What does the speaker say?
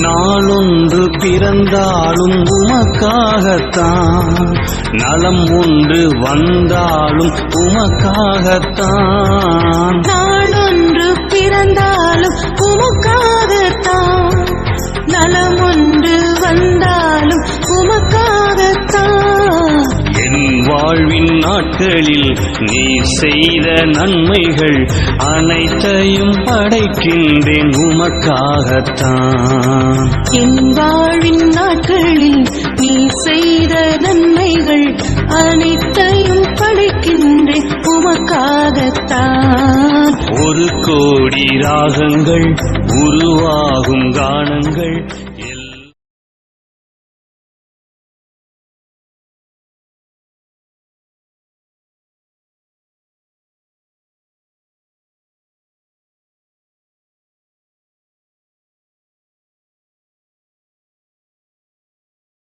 நாளொன்று பிறந்தாலும் உமக்காகத்தான். நலம் ஒன்று வந்தாலும் உமக்காகத்தான். நாளொன்று பிறந்தாலும் உமக்காகத்தான். நலம் ஒன்று வந்தாலும் உமக்காகத்தான். என் வாழ்வின் நாட்களில் நீ செய்த நன்மைகள் அனைத்தையும் படைக்கின்றேன் உமக்காகத்தான். என் வாழ்வின் நாட்களில் நீ செய்த நன்மைகள் அனைத்தையும் படைக்கின்றேன். உமக்காகத்தான். ஒரு கோடி ராகங்கள் உருவாகும் கானங்கள்